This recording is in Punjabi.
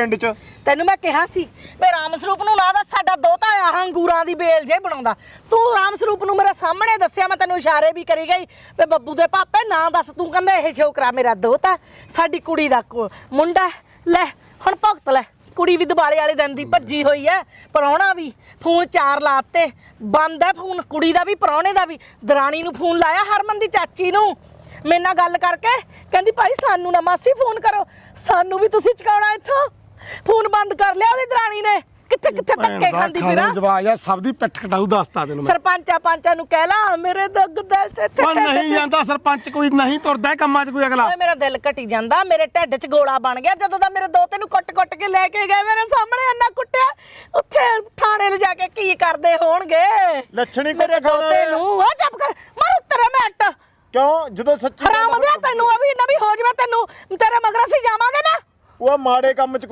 ਪਿੰਡ 'ਚ। ਤੈਨੂੰ ਮੈਂ ਕਿਹਾ ਸੀ ਵੀ ਰਾਮ ਸਰੂਪ ਨੂੰ ਨਾ ਦਾ ਸਾਡਾ ਦੋਤਾ ਆ ਅੰਗੂਰਾਂ ਦੀ ਬੇਲ ਜੇ ਬਣਾਉਂਦਾ। ਤੂੰ ਰਾਮ ਸਰੂਪ ਨੂੰ ਮੇਰੇ ਸਾਹਮਣੇ ਦੱਸਿਆ, ਮੈਂ ਤੈਨੂੰ ਇਸ਼ਾਰੇ ਵੀ ਕਰੀ ਗਈ। ਵੀ ਬੱਬੂ ਦੇ ਪਾਪੇ, ਨਾ ਦੱਸ, ਤੂੰ ਕਹਿੰਦਾ ਇਹ ਛੋਕਰਾ ਮੇਰਾ ਦੋਤਾ ਸਾਡੀ ਕੁੜੀ ਦਾ ਮੁੰਡਾ ਲੈ, ਹੁਣ ਭੁਗਤ ਲੈ, ਕੁੜੀ ਵੀ ਦਿਵਾਲੇ ਵਾਲੇ ਦਿਨ ਦੀ ਭੱਜੀ ਹੋਈ ਐ ਪਰੌਣਾ ਵੀ, ਫੋਨ ਚਾਰ ਲਾਤੇ, ਬੰਦ ਐ ਫੋਨ, ਕੁੜੀ ਦਾ ਵੀ, ਪਰੌਣੇ ਦਾ ਵੀ। ਦਰਾਣੀ ਨੂੰ ਫੋਨ ਲਾਇਆ, ਹਰਮਨ ਦੀ ਚਾਚੀ ਨੂੰ। ਮੇਰੇ ਨਾਲ ਗੱਲ ਕਰਕੇ, ਕਹਿੰਦੀ, ਭਾਈ, ਸਾਨੂੰ ਨਾ ਮਾਸੀ ਫੋਨ ਕਰੋ, ਸਾਨੂੰ ਵੀ ਤੁਸੀਂ ਚਕਾਉਣਾ ਇੱਥੋਂ। ਬੰਦ ਕਰ ਲਿਆ ਉਹਦੀ ਦਰਾਣੀ ਨੇ। ਕਿੱਥੇ ਕਿੱਥੇ ਧੱਕੇ ਖਾਂਦੀ ਫਿਰਾਂ? ਜਵਾਜ ਆ ਸਭ ਦੀ ਪਿੱਠ ਕਟਾਊ ਦੱਸਤਾ ਤੈਨੂੰ ਮੈਂ। ਸਰਪੰਚਾ ਪੰਚਾਂ ਨੂੰ ਕਹਿ ਲਾ ਮੇਰੇ ਦੁੱਗ ਦਿਲ ਚ ਇੱਥੇ ਢਿੱਡ ਨਹੀਂ ਜਾਂਦਾ ਸਰਪੰਚ ਕੋਈ ਨਹੀਂ ਤੁਰਦਾ ਕੰਮਾਂ 'ਚ ਕੋਈ ਅਗਲਾ। ਮੇਰਾ ਦਿਲ ਘਟੀ ਜਾਂਦਾ ਮੇਰੇ ਢਿੱਡ 'ਚ ਗੋਲਾ ਬਣ ਗਿਆ ਜਦੋਂ ਦਾ ਮੇਰੇ ਦੋਤੇ ਨੂੰ ਕੁੱਟ-ਕੁੱਟ ਕੇ ਲੈ ਕੇ ਗਏ ਮੇਰੇ ਸਾਹਮਣੇ ਇੰਨਾ ਕੁੱਟਿਆ ਉੱਥੇ ਥਾਣੇ ਲਿਜਾ ਕੇ ਕੀ ਕਰਦੇ ਹੋਣਗੇ? ਲੱਛਣੀ ਮੇਰੇ ਦੋਤੇ। ਨੂੰ ਆ ਚੱਪ ਕਰ ਮਾਰ ਉੱਤਰੇ ਮਿੰਟ ਕਿਉਂ? ਜਦੋਂ ਸੱਚੀ ਹਰਾਮ ਆ, ਦਿਆ ਤੈਨੂੰ ਅਭੀ ਨਵੀਂ ਹੋ ਜਵੇ ਤੈਨੂੰ ਤੇਰੇ ਮਗਰ ਅਸੀਂ ਜਾਵਾਂਗੇ ਨਾ। ਉਹ ਮਾੜੇ ਕੰਮ 'ਚ